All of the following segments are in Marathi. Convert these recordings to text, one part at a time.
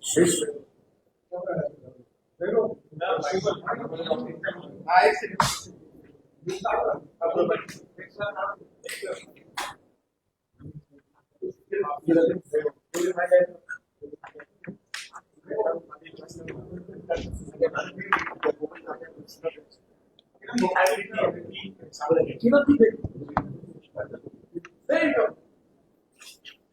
Sí, sí. There you.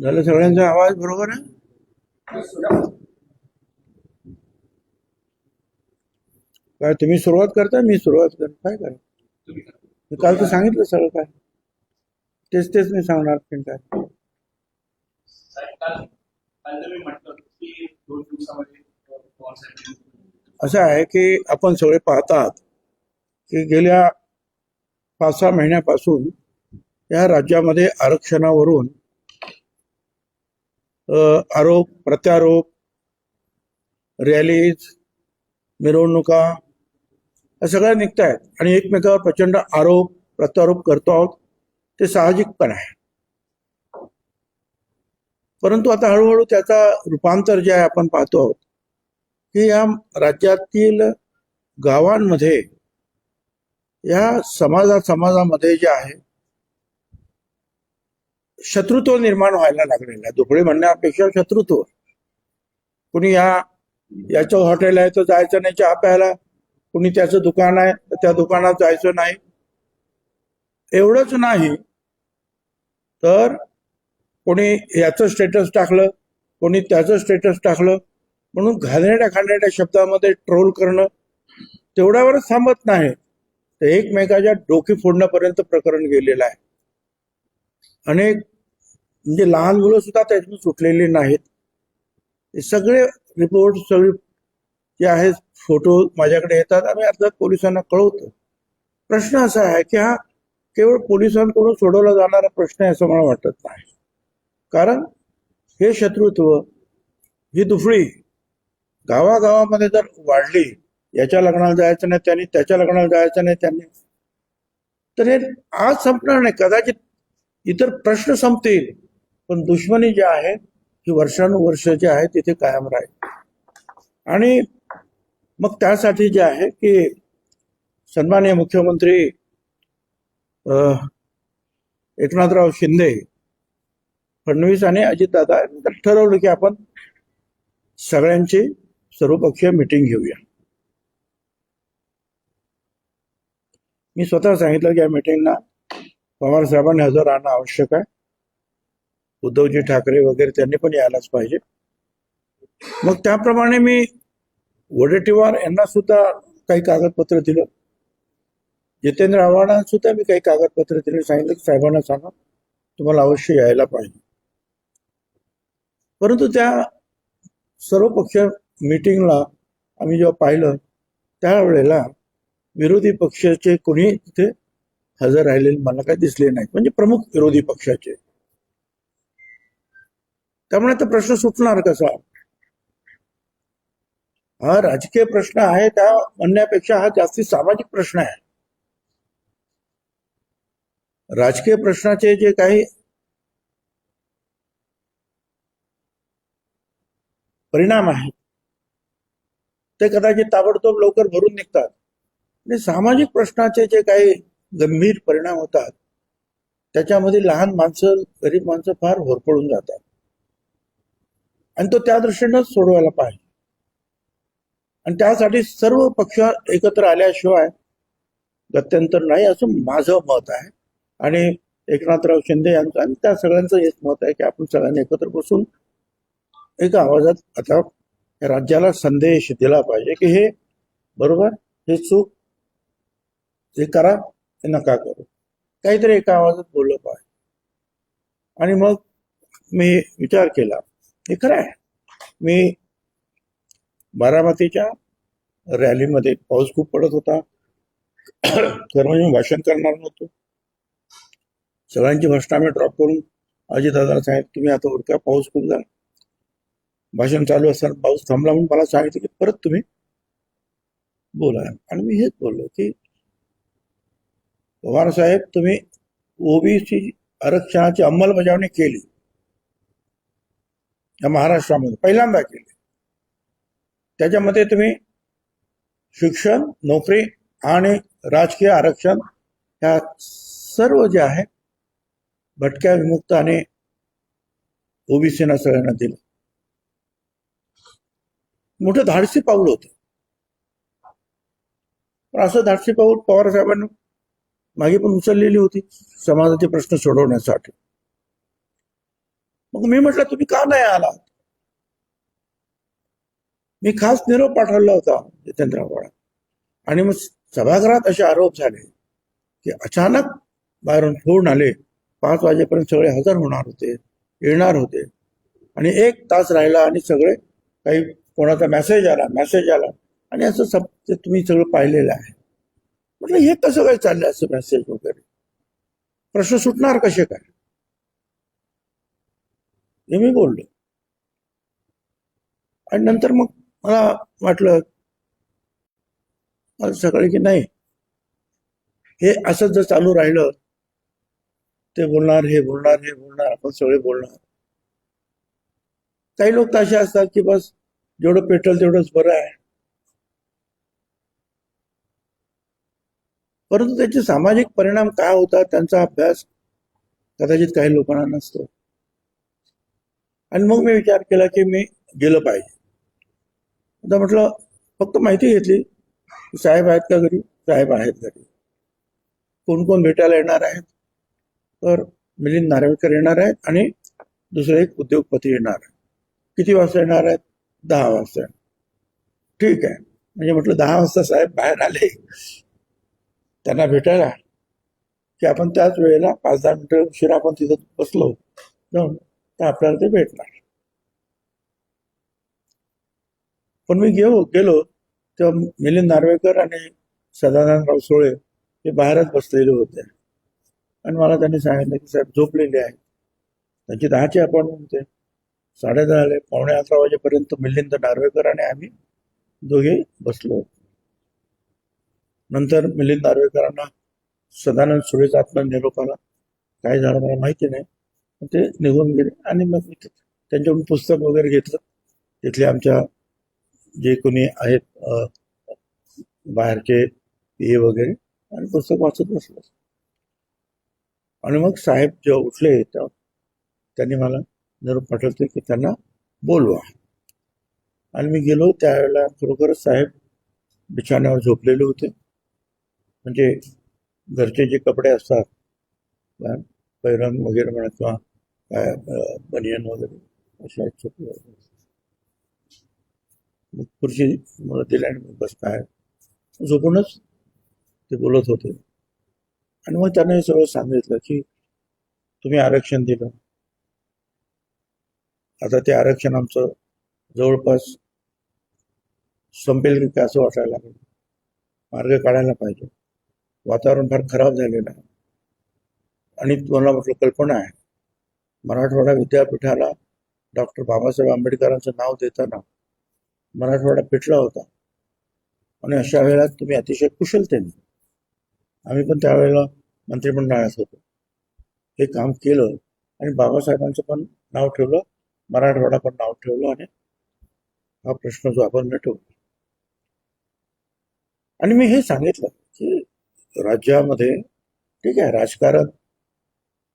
झालं सगळ्यांचा आवाज बरोबर आहे? काय तुम्ही सुरुवात करता मी सुरुवात कर काय करा? मी काल तर सांगितलं सगळं काय. तेच तेच मी सांगणार पण काय असं आहे की आपण सगळे पाहतात की गेल्या पाच सहा महिन्यापासून या राज्यामध्ये आरक्षणावरून आरोप प्रत्यारोप रॅलीज मिरवणुका या सगळ्या निघत आहेत आणि एकमेकावर प्रचंड आरोप प्रत्यारोप करतो आहोत ते साहजिक पण आहे. परंतु आता हळूहळू त्याचा रूपांतर जे आहे आपण पाहतो आहोत की या राज्यातील गावांमध्ये या समाजा समाजामध्ये जे आहे शत्रुत्व निर्माण व्हायला लागलेलं आहे. दुबळे म्हणण्यापेक्षा शत्रुत्व. कुणी या याचं हॉटेल आहे तर जायचं नाही चहा प्यायला. कुणी त्याचं दुकान आहे तर त्या दुकानात जायचं नाही. एवढंच नाही. तर कोणी याचं स्टेटस टाकलं कोणी त्याचं स्टेटस टाकलं म्हणून घाणेरड्या खाणेरड्या शब्दामध्ये ट्रोल करणं तेवढ्यावरच थांबत नाही. तर एकमेकाच्या डोकी फोडण्यापर्यंत प्रकरण गेलेलं आहे. अनेक म्हणजे लहान मुलं सुद्धा त्यातून सुटलेली नाहीत. हे सगळे रिपोर्ट सगळे जे आहेत फोटो माझ्याकडे येतात. आम्ही अर्थात पोलिसांना कळवतो. प्रश्न असा आहे की हा केवळ पोलिसांकडून सोडवला जाणारा प्रश्न आहे असं मला वाटत नाही. कारण हे शत्रुत्व ही दुफळी गावागावामध्ये जर वाढली याच्या लग्नाला जायचं नाही त्यांनी त्याच्या लग्नाला जायचं नाही त्यांनी तर हे आज संपणार नाही. कदाचित इतर प्रश्न संपतील. पण दुश्मनी जे आहे ही वर्षानुवर्ष जे आहे तिथे कायम राहील. आणि मग त्यासाठी जे आहे की सन्माननीय मुख्यमंत्री एकनाथराव शिंदे फडणवीस आणि अजितदादा ठरवलं की आपण सगळ्यांची सर्वपक्षीय मिटिंग घेऊया. मी स्वतः सांगितलं की या मिटिंगला पवार साहेबांनी हजर राहणं आवश्यक आहे. उद्धवजी ठाकरे वगैरे त्यांनी पण यायलाच पाहिजे. मग त्याप्रमाणे मी वडेटीवार यांना सुद्धा काही कागदपत्र दिलं. जितेंद्र आव्हाडांना सुद्धा मी काही कागदपत्र दिले. सांगितलं की साहेबांना सांगा. तुम्हाला अवश्य यायला पाहिजे. परंतु त्या सर्व पक्ष मीटिंगला आम्ही जेव्हा पाहिलं त्यावेळेला विरोधी पक्षाचे कोणी तिथे हजर राहिलेले मला काही दिसले नाहीत म्हणजे प्रमुख विरोधी पक्षाचे. त्यामुळे तो प्रश्न सुटणार कसा? हा राजकीय प्रश्न आहे त्या म्हणण्यापेक्षा हा जास्ती सामाजिक प्रश्न आहे. राजकीय प्रश्नाचे जे काही परिणाम आहेत ते कदाचित ताबडतोब लवकर भरून निघतात. आणि सामाजिक प्रश्नाचे जे काही गंभीर परिणाम होतात त्याच्यामध्ये लहान माणसं गरीब माणसं फार होरपळून जातात. आणि तो त्या दृष्टीनं सोडवायला पाहिजे. आणि त्यासाठी सर्व पक्ष एकत्र आल्याशिवाय गत्यंतर नाही असं माझं मत आहे. आणि एकनाथराव शिंदे यांचं आणि त्या सगळ्यांचं हेच मत आहे की आपण सगळ्यांनी एकत्र बसून एका आवाजात आता राज्याला संदेश दिला पाहिजे की हे बरोबर हे चूक हे करा हे नका करू. काहीतरी एका आवाजात बोललं पाहिजे. आणि मग मी विचार केला. हे खरं आहे. मी बारामतीच्या रॅलीमध्ये पाऊस खूप पडत होता. तर मी भाषण करणार नव्हतो. सगळ्यांची भाषणं आम्ही ड्रॉप करून अजितदादा साहेब तुम्ही आता उरका पाऊस खूप झाला. भाषण चालू असताना पाऊस थांबला म्हणून मला सांगितलं की परत तुम्ही बोला. आणि मी हेच बोललो की पवार साहेब तुम्ही ओबीसी आरक्षणाची अंमलबजावणी केली. या महाराष्ट्रामध्ये पहिल्यांदा केली. त्याच्यामध्ये तुम्ही शिक्षण नोकरी आणि राजकीय आरक्षण ह्या सर्व जे आहे भटक्या विमुक्त आणि ओबीसीना सगळ्यांना दिलं. मोठं धाडसी पाऊल होतं. पण असं धाडसी पाऊल पवार साहेबांनी मागे पण उचललेली होती समाजाचे प्रश्न सोडवण्यासाठी. मग मी म्हटलं तुम्ही का नाही आलात? मी खास निरोप पाठवला होता जितेंद्र आव्हाड. आणि मग सभागृहात असे आरोप झाले की अचानक बाहेरून फोन आले. पाच वाजेपर्यंत सगळे हजर होणार होते येणार होते. आणि एक तास राहिला आणि सगळे काही कोणाचा मेसेज आला मेसेज आला. आणि असं सब ते तुम्ही सगळं पाहिलेलं आहे. म्हटलं हे कसं काय चाललंय असं मेसेज वगैरे? प्रश्न सुटणार कसे काय? हे मी बोललो. आणि नंतर मग मला वाटलं मला सकाळी की नाही हे असंच जर चालू राहिलं ते बोलणार हे बोलणार हे बोलणार आपण सगळे बोलणार. काही लोक तर असे असतात की बस जेवढं पेट्रोल तेवढंच बरं आहे. परंतु त्याचे सामाजिक परिणाम काय होतात त्यांचा अभ्यास कदाचित काही लोकांना नसतो. आणि मग मी विचार केला की मी गेलं पाहिजे. आता म्हटलं फक्त माहिती घेतली साहेब आहेत का घरी? साहेब आहेत घरी. कोण कोण भेटायला येणार आहेत? तर मिलिंद नार्वेकर येणार आहेत आणि दुसरे एक उद्योगपती येणार आहेत. किती वाजता येणार आहेत? दहा वाजता. ठीक आहे. म्हणजे म्हटलं दहा वाजता साहेब बाहेर आले. त्यांना भेटायला. की आपण त्याच वेळेला पाच दहा मिनिटं उशिरा आपण तिथं बसलो. जाऊन तर आपल्याला ते भेटणार. पण मी घेऊ गेलो तेव्हा मिलिंद नार्वेकर आणि सदानंदराव सोळे हे बाहेरच बसलेले होते. आणि मला त्यांनी सांगितलं की साहेब झोपलेले आहेत त्यांची दहाची अपॉइंटमेंट होते. साडे आले पावणे अकरा वाजेपर्यंत मिलिंद नार्वेकर आणि आम्ही दोघे बसलो. नंतर मिलिंद नार्वेकरांना सदानंद सुरेचा आत्मा निरोप आला काय झालं मला माहिती नाही. ते निघून गेले. आणि मग मी त्यांच्याकडून पुस्तक वगैरे घेतलं. तिथले आमच्या जे कोणी आहेत बाहेरचे पी वगैरे आणि पुस्तक वाचत बसलं. आणि मग साहेब जेव्हा उठले तेव्हा त्यांनी मला निरोप पाठवते की त्यांना बोलवा. आणि मी गेलो त्यावेळेला खरोखरच साहेब बिछाण्यावर झोपलेले होते. म्हणजे घरचे जे कपडे असतात पैरंग वगैरे म्हणा किंवा काय बनियन वगैरे अशा मग खुर्ची मला दिली आणि मग बस काय झोपूनच ते बोलत होते. आणि मग त्यांना हे सगळं सांगितलं की तुम्ही आरक्षण दिलं. आता ते आरक्षण आमचं जवळपास संपेल की काय असं वाटायला लागलं. मार्ग काढायला पाहिजे. वातावरण फार खराब झालेलं आहे. आणि तुम्हाला म्हटलं कल्पना आहे. मराठवाडा विद्यापीठाला डॉक्टर बाबासाहेब आंबेडकरांचं नाव देताना मराठवाडा पेटला होता. आणि अशा वेळेला तुम्ही अतिशय कुशलतेने आम्ही पण त्यावेळेला मंत्रिमंडळात होतो. हे काम केलं आणि बाबासाहेबांचं पण नाव ठेवलं मराठवाडा पण नाव ठेवलं आणि हा प्रश्न जो आपण मिटवला आणि मी हे सांगितलं की राज्यामध्ये ठीक आहे राजकारण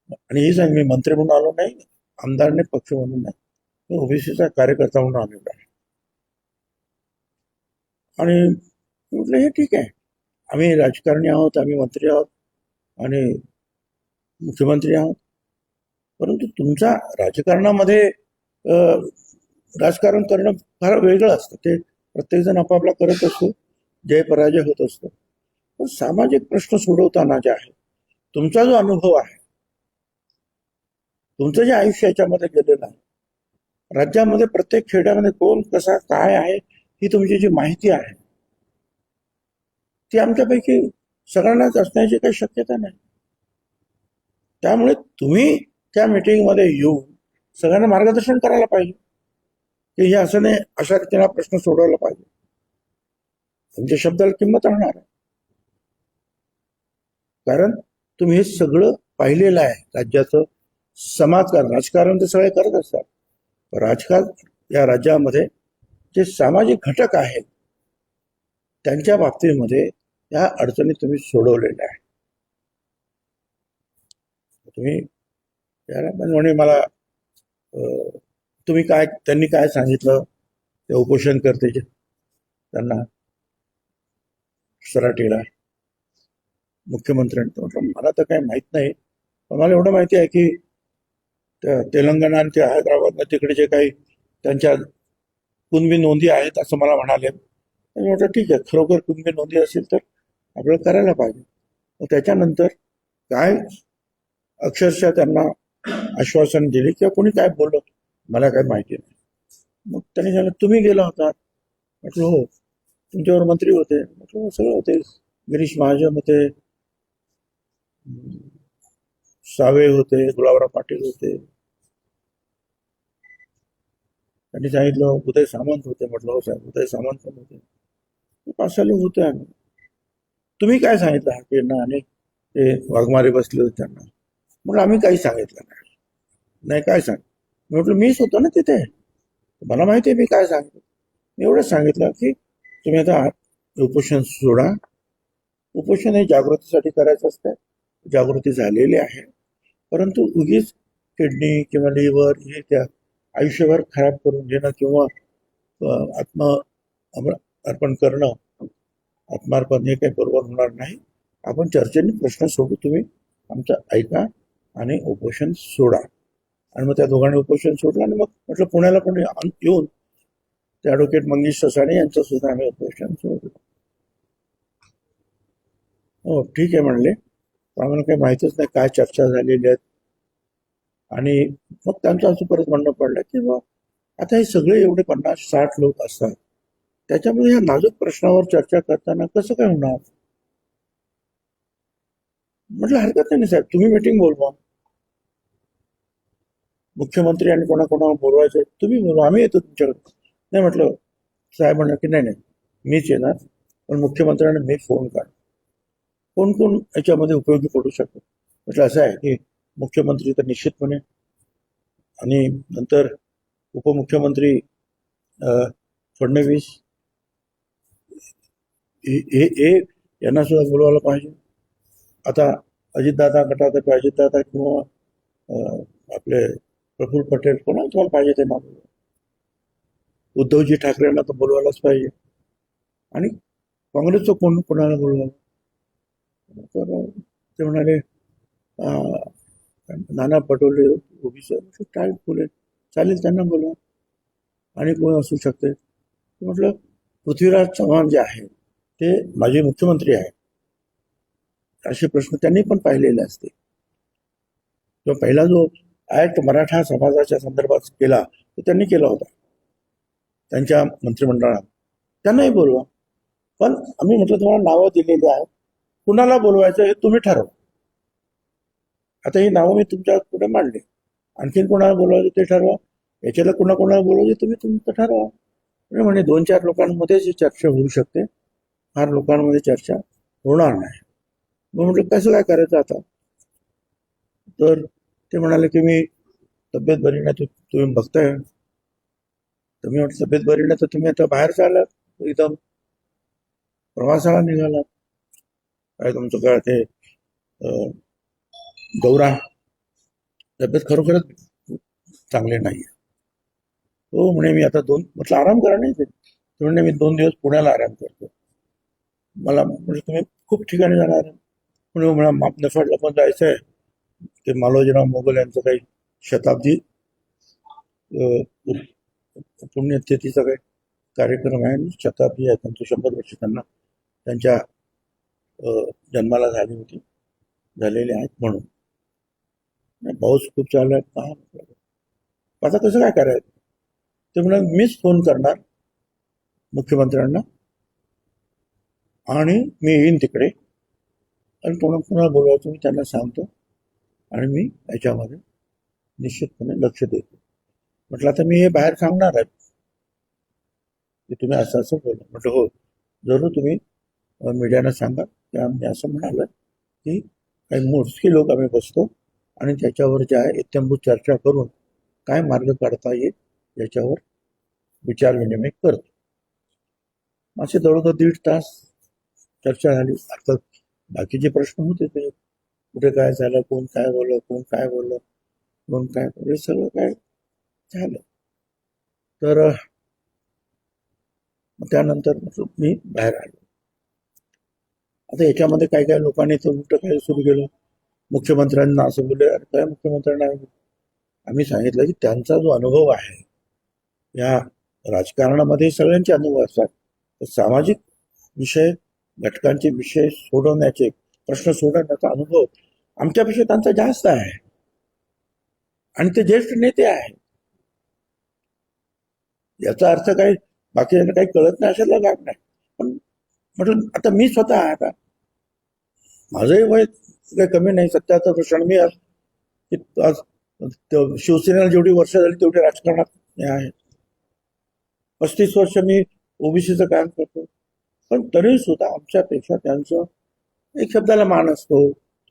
आणि हे सांग मी मंत्री म्हणून आलो नाही आमदारने पक्ष म्हणून नाही. मी ओबीसीचा कार्यकर्ता म्हणून आलेलो आहे. आणि म्हटलं हे ठीक आहे. आम्ही राजकारणी आहोत आम्ही मंत्री आहोत आणि मुख्यमंत्री आहोत. परंतु तुमचा राजकारणामध्ये राजकारण करणं फार वेगळं असतं. ते प्रत्येकजण आपापला करत असतो जय पराजय होत असतो. पण सामाजिक प्रश्न सोडवताना जे आहे तुमचा जो अनुभव आहे तुमचं जे आयुष्य याच्यामध्ये गेलेलं आहे राज्यामध्ये प्रत्येक खेड्यामध्ये कोण कसा काय आहे ही तुमची जी माहिती आहे ती आमच्यापैकी सगळ्यांनाच असण्याची काही शक्यता नाही. त्यामुळे तुम्ही त्या मीटिंगमध्ये येऊन सगळ्यांना मार्गदर्शन करायला पाहिजे. की हे असं नाही अशा रीतीने प्रश्न सोडवला पाहिजे. तुमच्या शब्दाला किंमत राहणार आहे. कारण तुम्ही हे सगळं पाहिलेलं आहे राज्याचं. समाजकारण राजकारण तर सगळे करत असतात. राजकारण या राज्यामध्ये जे सामाजिक घटक आहेत त्यांच्या बाबतीमध्ये या अडचणी तुम्ही सोडवलेल्या आहेत. तुम्ही म्हणे मला तुम्ही काय त्यांनी काय सांगितलं? ते उपोषण करते जे त्यांना सराटीला. मुख्यमंत्र्यांनी म्हटलं मला तर काही माहीत नाही पण मला एवढं माहिती आहे की त्या तेलंगणा आणि त्या हैदराबादनं तिकडे जे काही त्यांच्या कुणबी नोंदी आहेत असं मला म्हणाले. मी म्हटलं ठीक आहे खरोखर कुणबी नोंदी असेल तर आपल्याला करायला पाहिजे. मग त्याच्यानंतर काय अक्षरशः त्यांना आश्वासन दिले किंवा कोणी काय बोललं मला काही माहिती नाही. मग त्यांनी सांगितलं तुम्ही गेला होता. म्हटलं हो तुमच्यावर मंत्री होते. म्हटलं सगळं सगळे होते. गिरीश महाजन होते सावे होते गुलाबराव पाटील होते. त्यांनी सांगितलं उदय सामंत होते म्हटलं हो साहेब उदय सामंत पण होते. पाच सहा लोक होते आम्ही. तुम्ही काय सांगितलं? हाकेंना आणि ते वाघमारे बसले होते त्यांना. म्हटलं आम्ही काही सांगितलं नाही. नाही काय सांग? मी म्हटलं मीच होतो ना तिथे. मला माहिती आहे मी काय सांगितलं मी एवढंच सांगितलं की तुम्ही आता उपोषण सोडा. उपोषण हे जागृतीसाठी करायचं असतं जागृती झालेली आहे. परंतु उगीच किडनी किंवा लिव्हर हे त्या आयुष्यभर खराब करून घेणं किंवा आत्म अर्पण करणं आत्मार्पण हे काही बरोबर होणार नाही. आपण चर्चेने प्रश्न सोडू तुम्ही. आमचं ऐका आणि उपोषण सोडा. आणि मग त्या दोघांनी उपोषण सोडलं आणि मग म्हटलं पुण्याला पण येऊन ते ॲडव्होकेट मंगेश ससाणे यांचं सुद्धा आम्ही उपोषण सोडलं हो ठीक आहे म्हणले. पण आम्हाला काही माहितीच नाही काय चर्चा झालेली आहेत आणि मग त्यांचं असं परत म्हणणं पडलं की बा आता हे सगळे एवढे पन्नास साठ लोक असतात. त्याच्यामध्ये ह्या नाजूक प्रश्नावर चर्चा करताना कसं काय होणार? म्हटलं हरकत नाही ना साहेब तुम्ही मिटिंग बोलवा. मुख्यमंत्री आणि कोणाकोणाला बोलवायचं तुम्ही बोलवा आम्ही येतो तुमच्याकडे. नाही म्हटलं साहेब म्हणलं की नाही नाही मीच येणार पण मुख्यमंत्र्यांना मी फोन काढ कोण कोण याच्यामध्ये उपयोगी पडू शकतो? म्हटलं असं आहे की मुख्यमंत्री तर निश्चितपणे आणि नंतर उपमुख्यमंत्री अं, फडणवीस हे हे- यांना सुद्धा बोलवायला पाहिजे. आता अजितदादा गटातर्फे अजितदादा किंवा अं, आपले प्रफुल्ल पटेल कोणाला तुम्हाला पाहिजे ते नाव उद्धवजी ठाकरेंना तर बोलवायलाच पाहिजे. आणि काँग्रेसचं कोण कोणाला बोलवायला? तर ते म्हणाले नाना पटोले ओबीसी म्हटलं काय बोलेल? चालेल त्यांना बोलवा. आणि कोण असू शकते. म्हटलं पृथ्वीराज चव्हाण जे आहे ते माझे मुख्यमंत्री आहे असे प्रश्न त्यांनी पण पाहिलेले असते. जो पहिला जो ऍक्ट मराठा समाजाच्या संदर्भात केला तो त्यांनी केला होता. त्यांच्या मंत्रिमंडळात. त्यांनाही बोलवा. पण आम्ही म्हटलं तुम्हाला नावं दिलेली आहेत. कुणाला बोलवायचं हे तुम्ही ठरवा. आता ही नावं मी तुमच्यापुढे मांडली. आणखीन कोणाला बोलवायचं ते ठरवा. याच्याला कुणा कोणाला बोलवायचं तुम्ही तुमचं ठरवा. म्हणजे म्हणे दोन चार लोकांमध्येच चर्चा होऊ शकते. फार लोकांमध्ये चर्चा होणार नाही. मग म्हटलं कसं काय करायचं आता? तर ते म्हणाले की मी तब्येत बरी नाही तुम्ही बघताय. तर मी म्हटलं तब्येत बरी नाही तर तुम्ही आता बाहेर चाललात. एकदम प्रवासाला निघालात. काय तुमचं काय ते अं, तब्येत खरोखरच चांगली नाही हो म्हणे मी आता दोन म्हटलं आराम करा नाही ते. म्हणजे मी दोन दिवस पुण्याला आराम करतो. मला म्हणजे तुम्ही खूप ठिकाणी जाणार म्हणजे म्हणा मला मापनफाडला पण जायचं आहे ते मालोजीराव मोगल यांचं काही शताब्दी अं, पुण्यतिथीचा काही कार्यक्रम आहे. शताब्दी आहे त्यांचं शंभर वर्ष त्यांना त्यांच्या जन्माला झाली होती. झालेले आहेत म्हणून. नाही, पाऊस खूप चालू आहे. पहा आता कसं काय करायचं? ते म्हणाले मीच फोन करणार मुख्यमंत्र्यांना आणि मी येईन तिकडे. आणि पुन्हा पुन्हा बोलवायचं मी त्यांना सांगतो. आणि मी याच्यामध्ये निश्चितपणे लक्ष देतो. म्हटलं आता मी हे बाहेर सांगणार आहे. की तुम्ही असं असं बोला. म्हटलं हो. जरूर तुम्ही मीडियाना मीडियाला सांगा. आम्ही असं म्हणालं की काही मोजके लोक आम्ही बसतो आणि त्याच्यावर जे आहे इत्यंभूत चर्चा करून काय मार्ग काढता येईल याच्यावर विचार विनिमय करतो. असे जवळजवळ दीड तास चर्चा झाली. अर्थात बाकीचे प्रश्न होते ते. कुठे काय झालं कोण काय बोललं कोण काय बोललं कोण काय बोललं हे सगळं काय झालं. तर त्यानंतर मी बाहेर आलो. आता याच्यामध्ये काय काय लोकांनी तर उलट काय सुरू केलं. मुख्यमंत्र्यांना असं बोलले अरे काय मुख्यमंत्र्यांना? आम्ही सांगितलं की त्यांचा जो अनुभव आहे या राजकारणामध्ये सगळ्यांचे अनुभव असतात. तर सामाजिक विषय घटकांचे विषय सोडवण्याचे प्रश्न सोडवण्याचा अनुभव आमच्यापेक्षा त्यांचा जास्त आहे. आणि ते ज्येष्ठ नेते आहेत. याचा अर्थ काही बाकी काही कळत नाही अशाला लाग नाही. पण म्हटलं आता मी स्वतः आहे आता माझंही वय काही कमी नाही सत्याचं प्रश्न मी आज आज शिवसेनेला जेवढी वर्ष झाली तेवढी राजकारणात हे आहे. पस्तीस वर्ष मी ओबीसीचं काम करतो. पण तरी सुद्धा आमच्यापेक्षा त्यांचं एक शब्दाला मान असतो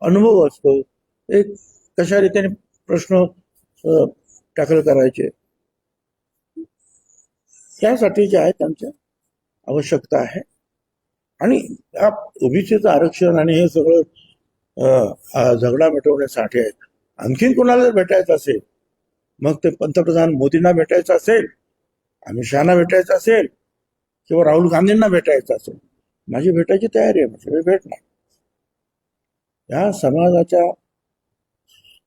अनुभव असतो. एक कशा रीतीने प्रश्न टॅकल करायचे. त्यासाठी जे आहे त्यांच्या आवश्यकता आहे. आणि या ओबीसीचं आरक्षण आणि हे सगळं झगडा मिटवण्यासाठी आहे आणखीन कोणाला जर भेटायचं असेल मग ते पंतप्रधान मोदींना भेटायचं असेल अमित शहाना भेटायचं असेल किंवा राहुल गांधींना भेटायचं असेल माझी भेटायची तयारी आहे म्हणजे मी भेटणार या समाजाच्या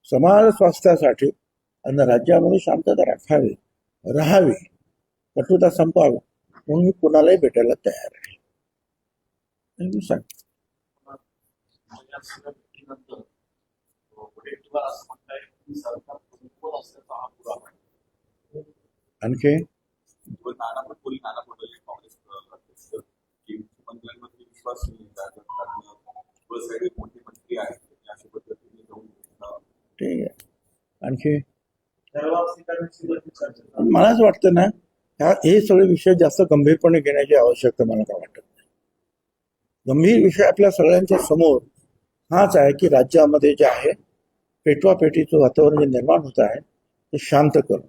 समाज स्वास्थ्यासाठी आणि राज्यामध्ये शांतता राखावी राहावी कटुता संपावी म्हणून मी कुणालाही भेटायला तयार आहे. आणखी व आणखी विश्वास ठीक आहे आणखी मलाच वाटतं ना ह्या हे सगळे विषय जास्त गंभीरपणे घेण्याची आवश्यकता मला गंभीर विषय आपल्या सगळ्यांच्या समोर हाच आहे की राज्यामध्ये जे आहे पेटवा पेटीचं वातावरण जे निर्माण होत आहे ते शांत करणं.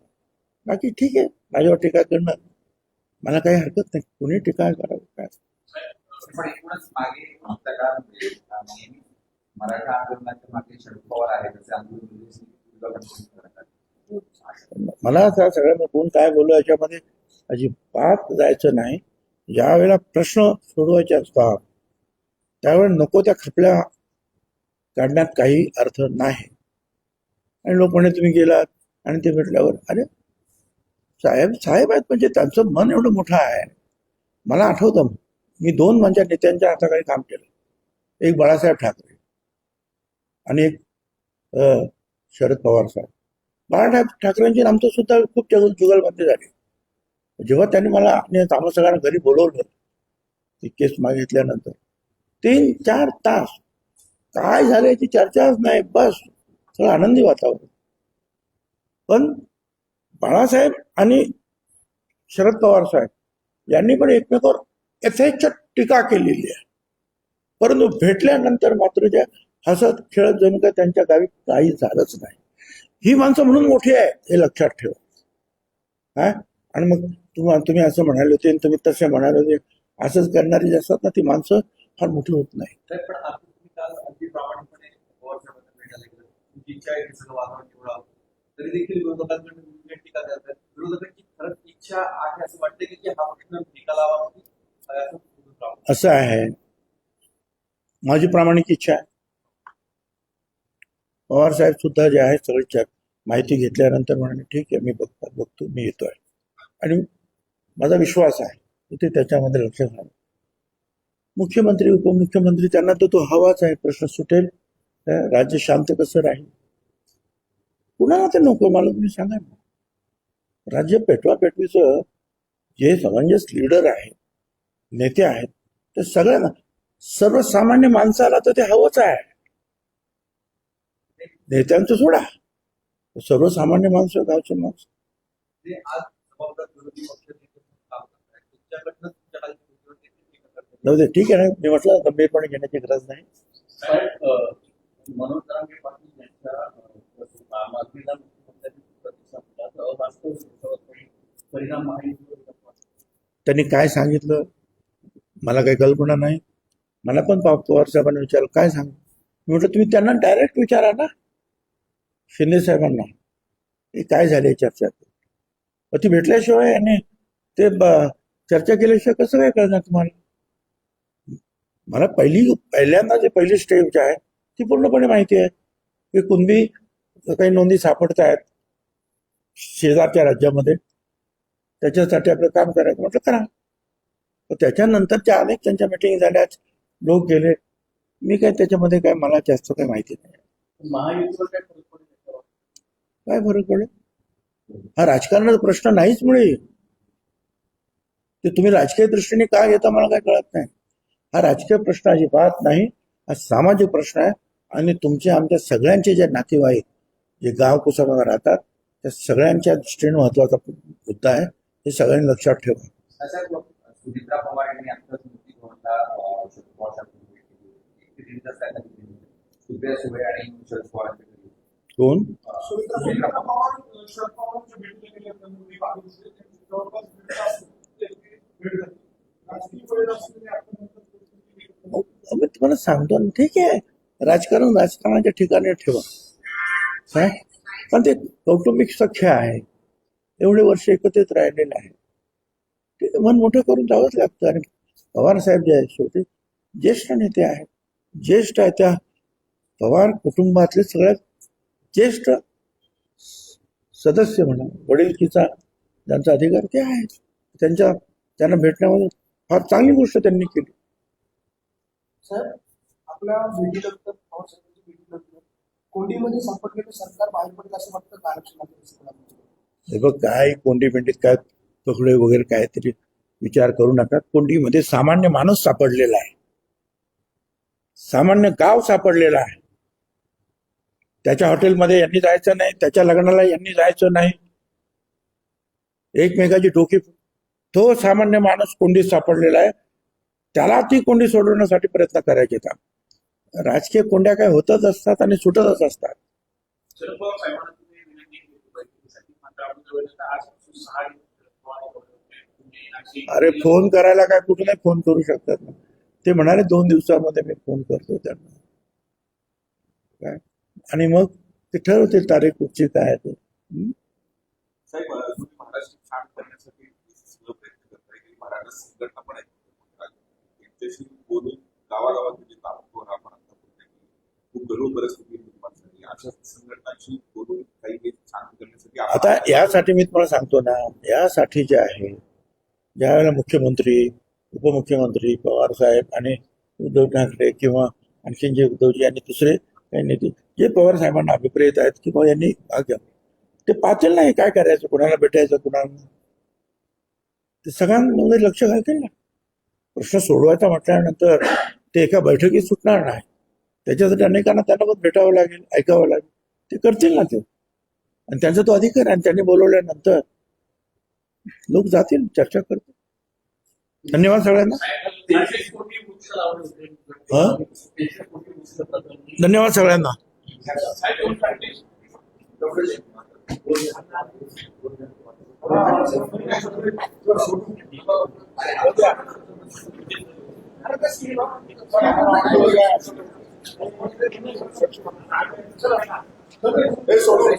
बाकी ठीक आहे माझ्यावर टीका करणं मला काही हरकत नाही. कुणी टीका करावी? काय आहेत. मला आता सगळ्यांना कोण काय बोललो याच्यामध्ये अजिबात जायचं नाही. ज्या वेळेला प्रश्न सोडवायचे असतात त्यावेळेस नको त्या खपल्या काढण्यात काही अर्थ नाही. आणि लोक म्हणे तुम्ही गेलात. आणि ते भेटल्यावर अरे साहेब साहेब आहेत म्हणजे त्यांचं मन एवढं मोठं आहे. मला आठवतं मी दोन माझ्या नेत्यांच्या हाताखाली काम केलं. एक बाळासाहेब ठाकरे आणि एक शरद पवार साहेब. बाळासाहेब ठाकरेंची आमचं सुद्धा खूप जगल जुगलबंदी झाली. जेव्हा त्यांनी मला आणि आम्हा सगळ्यांना घरी बोलवलं ती केस मागितल्यानंतर तीन चार तास. काय झालं याची चर्चाच नाही बस. सगळं आनंदी वातावरण. पण बाळासाहेब आणि शरद पवार साहेब यांनी पण एकमेकावर यथेच्छ टीका केलेली आहे. परंतु भेटल्यानंतर मात्र ज्या हसत खेळत जणू काय त्यांच्या गावी काही झालंच नाही. ही माणसं म्हणून मोठी आहे हे लक्षात ठेवा. हा? आणि मग तुम्हा तुम्ही असं म्हणाले होते आणि तुम्ही तसे म्हणाले होते. असंच करणारी जे असतात ना ती माणसं फार मोठी होत नाही. तर आहे देखील विरोधकांकडून टीका करतात. विरोधकांची खरंच इच्छा आहे असं वाटतं की हा प्रश्न निकालावा आहे. माझी प्रामाणिक इच्छा आहे. पवार साहेब सुद्धा जे आहे सगळी माहिती घेतल्यानंतर म्हणाले ठीक आहे मी बघतो बघतो मी येतोय. आणि माझा विश्वास आहे. की ते त्याच्यामध्ये लक्ष घालावं मुख्यमंत्री उपमुख्यमंत्री त्यांना तर तो हवाच आहे प्रश्न सुटेल. राज्य शांत कसं राहील? कुणाला ते नको? मला तुम्ही सांगा ना. राज्य पेटवा पेटवीचं जे समंजस लीडर आहेत नेते आहेत ते सगळ्यांना सर्वसामान्य माणसाला तर ते हवंच आहे. नेत्यांचं सोडा. सर्वसामान्य माणसं गावचे माणसं. जाऊ दे ठीक आहे ना? मी म्हटलं गंभीरपणे घेण्याची गरज नाही. त्यांनी काय सांगितलं? मला काही कल्पना नाही. मला पण पवार साहेबांनी विचारलं काय सांग? मी म्हटलं तुम्ही त्यांना डायरेक्ट विचारा ना. शिंदे साहेबांना. हे काय झाले चर्चा मग ती भेटल्याशिवाय यांनी ते चर्चा केल्याशिवाय कसं काय कळणार तुम्हाला? मला पहिली पहिल्यांदा जे पहिली स्टेज आहे ती पूर्णपणे माहिती आहे. की कुणबी काही नोंदी सापडत आहेत शेजारच्या राज्यामध्ये त्याच्यासाठी आपलं काम करायचं म्हटलं करा. तर त्याच्यानंतरच्या अनेक त्यांच्या मिटिंग झाल्या लोक गेले. मी काय त्याच्यामध्ये काय मला जास्त काही माहिती नाही. महायुतीवर काय फरक पडेल याच्यावर? काय फरक पडेल? हा राजकारणाचा प्रश्न नाहीच मुळे. ते तुम्ही राजकीय दृष्टीने का घेता मला काय कळत नाही. हा राजकीय प्रश्न अजिबात नाही. हा सामाजिक प्रश्न आहे. आणि तुमचे आमच्या सगळ्यांचे जे नातेवाईक जे गाव कुसामध्ये राहतात त्या सगळ्यांच्या दृष्टीने महत्त्वाचा मुद्दा आहे. हे सगळ्यांनी लक्षात ठेवा. सुमित्रा पवार यांनी आत्ताच. कोण अ, सुमित्रा पवार अहो, मी तुम्हाला सांगतो ना ठीक आहे. राजकारण राजकारणाच्या ठिकाणी ठेवा. काय? पण ते कौटुंबिक सख्य आहे. एवढे वर्ष एकत्रित राहिलेले आहे. ते मन मोठं करून जावंच लागतं. आणि पवार साहेब जे आहेत शेवटी ज्येष्ठ नेते आहेत. ज्येष्ठ आहे त्या पवार कुटुंबातले सगळ्यात ज्येष्ठ सदस्य म्हणा वडीलकीचा ज्यांचा अधिकार ते आहेत. त्यांच्या त्यांना भेटण्यामध्ये फार चांगली गोष्ट त्यांनी केली. साहेब आपल्या भेटीनंतर पवार साहेबांच्या भेटीनंतर कोंडीमध्ये सापडलेलं सरकार बाहेर पडेल असं वाटतं का आरक्षणाच्या हे बघ काय कोंडी पेंडीत काय तुकडे वगैरे काहीतरी विचार करू नका. कोंडीमध्ये सामान्य माणूस सापडलेला आहे. सामान्य गाव सापडलेला आहे. त्याच्या हॉटेलमध्ये यांनी जायचं नाही त्याच्या लग्नाला यांनी जायचं नाही. एकमेकाची डोकी तो सामान्य माणूस कोंडीत सापडलेला आहे. त्याला ती कोंडी सोडवण्यासाठी प्रयत्न करायचे का? राजकीय कोंड्या काय होतच असतात आणि सुटतच असतात. अरे फोन करायला काय कुठे फोन करू शकतात ना. ते म्हणाले दोन दिवसामध्ये मी फोन करतो त्यांना. काय? आणि मग ते ठरवतील तारीख कुठची काय ते? साहेब महाराष्ट्र त्यांच्याशी बोलून गावागावात जे ताबडतोब आपण आता खूप गरुड परिस्थिती निर्माण झाली. अशा संघटनांशी बोलून काही काही छान करण्यासाठी आता यासाठी मी तुम्हाला सांगतो ना यासाठी जे आहे ज्यावेळेला मुख्यमंत्री उपमुख्यमंत्री पवार साहेब आणि उद्धव ठाकरे किंवा आणखीन जे उद्धवजी आणि दुसरे काही नेते जे पवार साहेबांना अभिप्रेत आहेत की बाबा यांनी भाग घ्या ते पाहतील नाही काय करायचं कुणाला भेटायचं कुणाला ते सगळ्यांमध्ये लक्ष घालतील ना. प्रश्न सोडवायचा म्हटल्यानंतर ते एका बैठकीत सुटणार नाही. त्याच्यासाठी अनेकांना त्यांना पण भेटावं लागेल ऐकावं लागेल. ते करतील ना ते. आणि त्यांचा तो अधिकार आहे आणि त्यांनी बोलवल्यानंतर लोक जातील चर्चा करतील. धन्यवाद सगळ्यांना. हा? धन्यवाद सगळ्यांना. साहेब, दोन पार्टी. तेवढंच आहे. हे सोडून